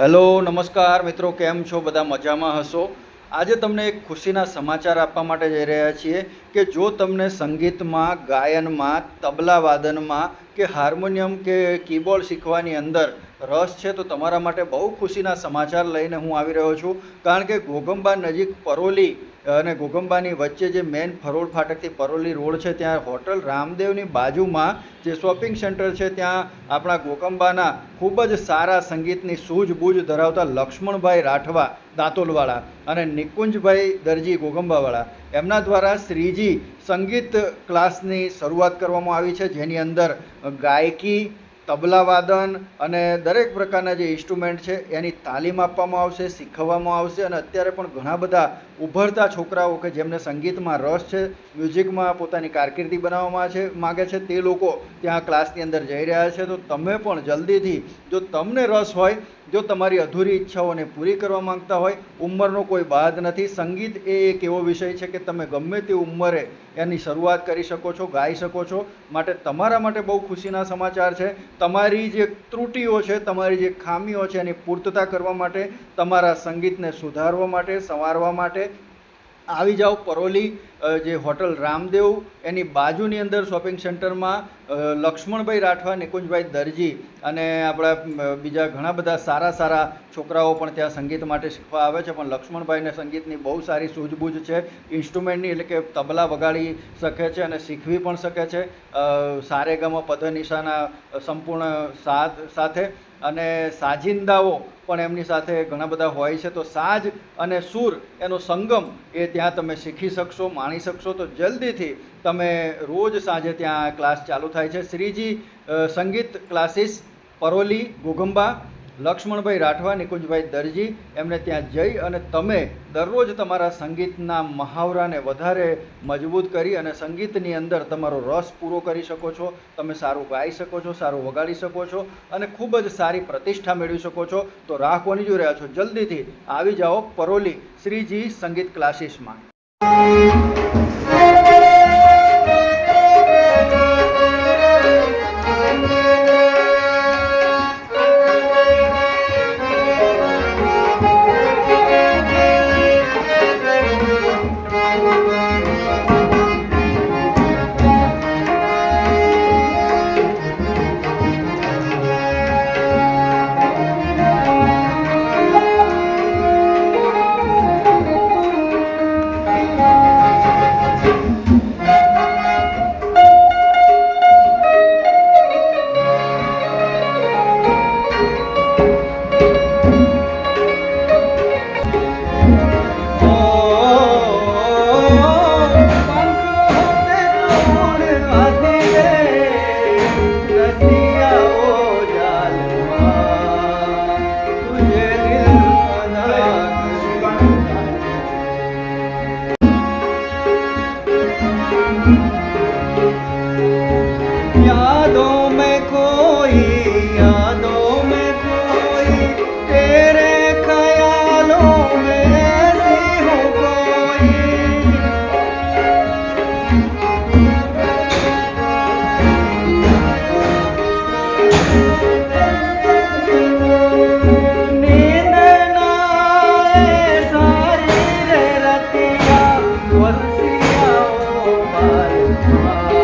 Hello, નમસ્કાર. મિત્રો, કેમ છો? બધા મજામાં હશો? આજે તમને એક ખુશીના સમાચાર આપવા માટે જઈ રહ્યા છીએ કે જો તમને સંગીતમાં, ગાયનમાં, તબલા વાદનમાં કે હાર્મોનિયમ કે કીબોર્ડ શીખવાની અંદર રસ છે, તો તમારા માટે બહુ ખુશીના સમાચાર લઈને હું આવી રહ્યો છું. કારણ કે ઘોઘંબા નજીક પરોલી અને ઘોગંબાની વચ્ચે જે મેન ફરોળ ફાટકથી પરોલી રોડ છે, ત્યાં હોટલ રામદેવની બાજુમાં જે શોપિંગ સેન્ટર છે, ત્યાં આપણા ગોકંબાના ખૂબ જ સારા સંગીતની સૂઝબૂઝ ધરાવતા લક્ષ્મણભાઈ રાઠવા દાંતોલવાળા અને નિકુંજભાઈ દરજી ગોગંબાવાળા એમના દ્વારા શ્રીજી સંગીત ક્લાસની શરૂઆત કરવામાં આવી છે, જેની અંદર ગાયકી તબલા વાદન અને દરેક પ્રકારના જે ઇન્સ્ટ્રુમેન્ટ છે, એની તાલીમ આપવામાં આવશે, શીખવવામાં આવશે અને અત્યારે પણ ઘણા બધા ઉભરતા છોકરાઓ કે જેમને સંગીતમાં રસ છે, મ્યુઝિકમાં પોતાની કારકિર્દી બનાવવામાં છે, માગે છે, તે લોકો ત્યાં ક્લાસની અંદર જઈ રહ્યા છે. તો તમે પણ જલ્દીથી, જો તમને રસ હોય જો તમારી અધૂરી ઈચ્છાઓને પૂરી કરવા માંગતા હોય, ઉંમરનો કોઈ બાદ નથી. સંગીત એ એક એવો વિષય છે કે તમે ગમે તે ઉંમરે એની શરૂઆત કરી શકો છો, ગાઈ શકો છો. માટે તમારા માટે બહુ ખુશીના સમાચાર છે. તમારી જે ત્રુટિઓ છે, તમારી જે ખામીઓ છે, એની પૂર્તતા કરવા માટે, તમારા સંગીતને સુધારવા માટે, સંવારવા માટે આવી જાઓ પરોલી જે હોટલ રામદેવ, એની બાજુની અંદર શોપિંગ સેન્ટરમાં લક્ષ્મણભાઈ રાઠવા, નિકુંજભાઈ દરજી અને આપણા બીજા ઘણા બધા સારા સારા છોકરાઓ પણ ત્યાં સંગીત માટે શીખવા આવે છે. પણ લક્ષ્મણભાઈને સંગીતની બહુ સારી સૂઝબૂઝ છે. ઇન્સ્ટ્રુમેન્ટની એટલે કે તબલા વગાડી શકે છે અને શીખવી પણ શકે છે. સારેગામા પધનિશાના સંપૂર્ણ સાથ સાથે અને સાજિંદાઓ પણ એમની સાથે ઘણા બધા હોય છે. તો સાજ અને સૂર એનો સંગમ એ ત્યાં તમે શીખી શકશો, માણી શકશો. તો જલ્દીથી તમે રોજ સાંજે ત્યાં ક્લાસ ચાલુ થાય છે. શ્રીજી સંગીત ક્લાસીસ, પરોલી ઘોઘંબા લક્ષ્મણભાઈ રાઠવા, નિકુંજભાઈ દરજી, એમને ત્યાં જઈ અને તમે દરરોજ તમારા સંગીતના મહાવરાને વધારે મજબૂત કરી અને સંગીતની અંદર તમારો રસ પૂરો કરી શકો છો, તમે સારું ગાઈ શકો છો, સારું વગાડી શકો છો અને ખૂબ જ સારી પ્રતિષ્ઠા મેળવી શકો છો. તો રાહ કોની જોઈ રહ્યા છો, જલ્દીથી આવી જાઓ પરોલી શ્રીજી સંગીત ક્લાસીસમાં. Bye.